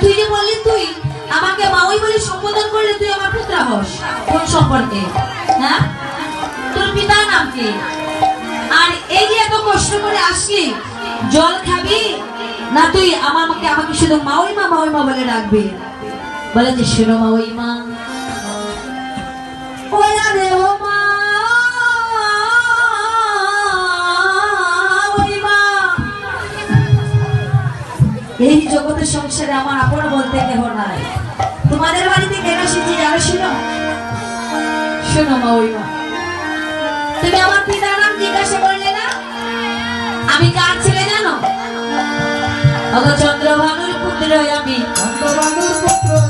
তুই যে বললি তুই, আমাকে মাউই বলে সম্বোধন করলে তুই আমার পুত্রা হস, কোন সম্পর্কে? হ্যাঁ? তোর পিতার নাম কি? আর এই যে এত কষ্ট করে আসলি, জল খাবি না তুই আমার আমাকে আমাকে শুধু মাউই মা মাউই মা বলে ডাকবি? বলে যে, শুনো মাউই মা এই জগতের সংসারে আমার আপন বলতে কেহ নাই। তোমাদের বাড়িতে কেন এসেছি জানো শুনো? শোনো মা ওই মা তুমি আমার পিতার নাম জিজ্ঞাসা করলে না? আমি কার ছেলে জানো? অত চন্দ্রভানুর পুত্র আমি। চন্দ্রভানুর পুত্র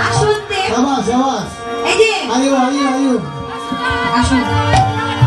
আসুন আসুন আরে আরে আসুন